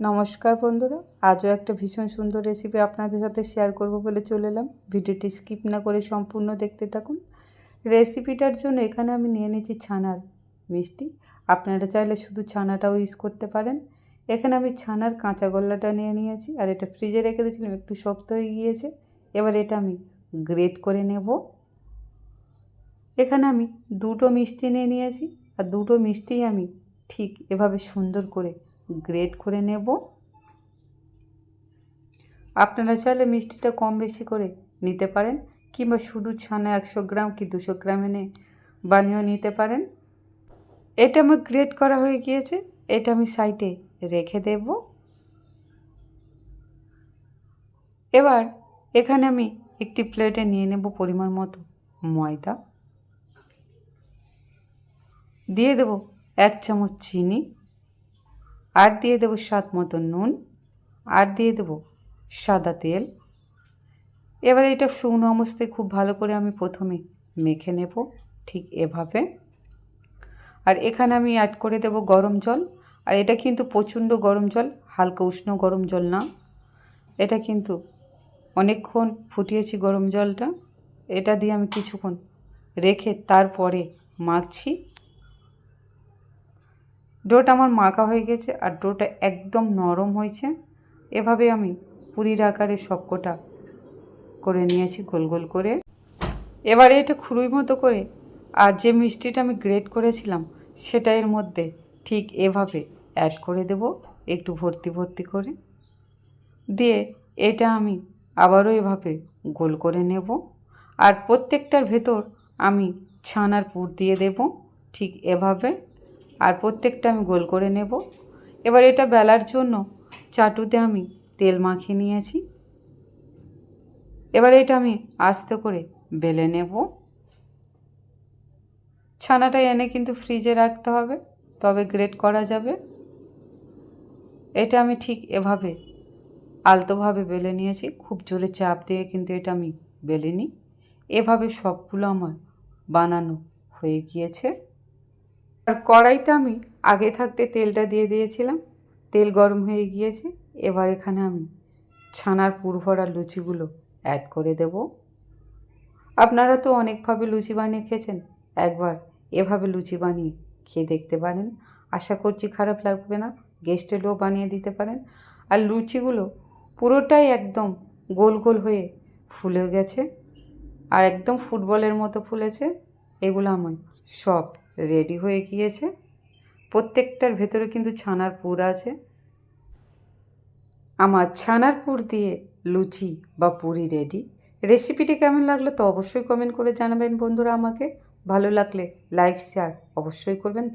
নমস্কার বন্ধুরা, আজও একটা ভীষণ সুন্দর রেসিপি আপনাদের সাথে শেয়ার করব বলে চলে এলাম। ভিডিওটি স্কিপ না করে সম্পূর্ণ দেখতে থাকুন। রেসিপিটার জন্য এখানে আমি নিয়ে নিয়েছি ছানার মিষ্টি। আপনারা চাইলে শুধু ছানাটাও ইউজ করতে পারেন। এখানে আমি ছানার কাঁচা গোল্লাটা নিয়ে নিয়েছি, আর এটা ফ্রিজে রেখে দিয়েছিলাম, একটু শক্ত হয়ে গিয়েছে। এবার এটা আমি গ্রেট করে নেব। এখানে আমি দুটো মিষ্টি নিয়ে নিয়েছি, আর দুটো মিষ্টি আমি ঠিক এভাবে সুন্দর করে গ্রেট করে নেব। আপনারা চাইলে মিষ্টিটা কম বেশি করে নিতে পারেন, কিংবা শুধু ছানা একশো গ্রাম কি দুশো গ্রাম এনে বানিয়েও নিতে পারেন। এটা আমার গ্রেট করা হয়ে গিয়েছে, এটা আমি সাইডে রেখে দেব। এবার এখানে আমি একটি প্লেটে নিয়ে নেব পরিমাণ মতো ময়দা। দিয়ে দেব এক চামচ চিনি। আর দিয়ে দেবো স্বাদ মতো নুন, আর দিয়ে দেবো সাদা তেল। এবার এটা শুকনো অবস্থায় খুব ভালো করে আমি প্রথমে মেখে নেব ঠিক এভাবে। আর এখানে আমি অ্যাড করে দেব গরম জল। আর এটা কিন্তু প্রচণ্ড গরম জল, হালকা উষ্ণ গরম জল না। এটা কিন্তু অনেকক্ষণ ফুটিয়েছি গরম জলটা। এটা দিয়ে আমি কিছুক্ষণ রেখে তারপরে মাখছি। ডোটা আমার মাখা হয়ে গেছে আর ডোটা একদম নরম হয়েছে। এভাবে আমি পুরীর আকারে সবকটা করে নিয়েছি গোল গোল করে। এবারে এটা খুরুই মতো করে আর যে মিষ্টিটা আমি গ্রেট করেছিলাম সেটা এর মধ্যে ঠিক এভাবে অ্যাড করে দেব, একটু ভর্তি ভর্তি করে। দিয়ে এটা আমি আবারও এভাবে গোল করে নেব আর প্রত্যেকটার ভেতর আমি ছানার পুর দিয়ে দেব, ঠিক এভাবে। আর প্রত্যেকটা আমি গোল করে নেব। এবার এটা বেলার জন্য চাটুতে আমি তেল মাখিয়ে নিয়েছি। এবার এটা আমি আস্তে করে বেলে নেব। ছানাটা এনে কিন্তু ফ্রিজে রাখতে হবে, তবে গ্রেট করা যাবে। এটা আমি ঠিক এভাবে আলতোভাবে বেলে নিয়েছি, খুব জোরে চাপ দিয়ে কিন্তু এটা আমি বেলে নিই এভাবে সবগুলো আমার বানানো হয়ে গিয়েছে। আর কড়াইতে আমি আগে থাকতে তেলটা দিয়ে দিয়েছিলাম। তেল গরম হয়ে গিয়েছে। এবার এখানে আমি ছানার পুর ভরা লুচিগুলো অ্যাড করে দেব। আপনারা তো অনেকভাবে লুচি বানিয়ে খেয়েছেন। একবার এভাবে লুচি বানিয়ে খেয়ে দেখতে পারেন। আশা করছি খারাপ লাগবে না। গেস্ট এলেও বানিয়ে দিতে পারেন। আর লুচিগুলো পুরোটাই একদম গোল গোল হয়ে ফুলে গেছে। আর একদম ফুটবলের মতো ফুলেছে। এগুলো আমি সব রেডি হয়ে গিয়েছে। প্রত্যেকটার ভেতরে কিন্তু ছানার পুর আছে। আমার ছানার পুর দিয়ে লুচি বা পুরি রেডি রেসিপিটি কেমন লাগল তো অবশ্যই কমেন্ট করে জানাবেন বন্ধুরা আমাকে। ভালো লাগলে লাইক শেয়ার অবশ্যই করবেন।